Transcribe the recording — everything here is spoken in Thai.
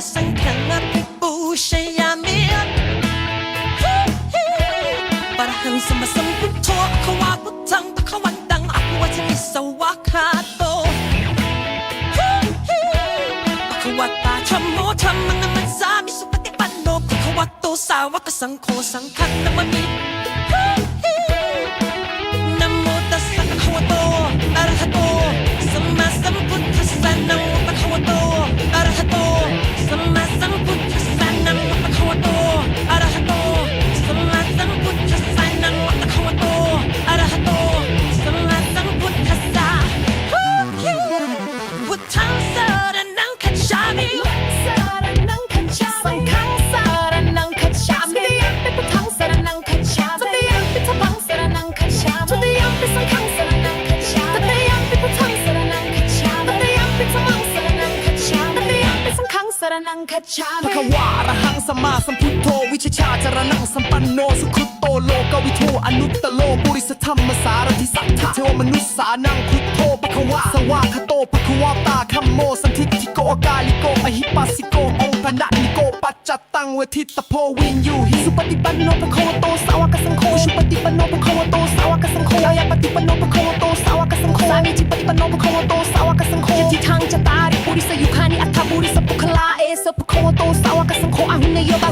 sen kennatipushayami Parahan sama sampu to kawabutang pakawandang aku wati isa wakato Pakawata chamo tamang naman sa misupati pano kukawato sa wakasang ko sang kat na mamit รนังคัจฉาพมิระควาระหังสมาสัมพุทโธ วิชชาจารนังสัมปันโน สุขุตโตโลกวิทูอนุตตโลปุริสธรรมสารทิสัทธะเทวมนุษย์สานังพุทโธปะควาสวาคโตปะควาตาคัมโมสันทิทิโกกาลิโกอหิปัสสิโกองค์พระนิโกปัจจตังเวทิตโพวินยูหิสุปฏิปันโนปะควโตสาวกสังโฆชุปฏิปันโนปะควโตสาวก กสังโฆยะทิทังจตาริปุริสยุคานิอัตถบุริสปุคลาเอสปะคโตสาวกสังโฆอาหุเนโยบา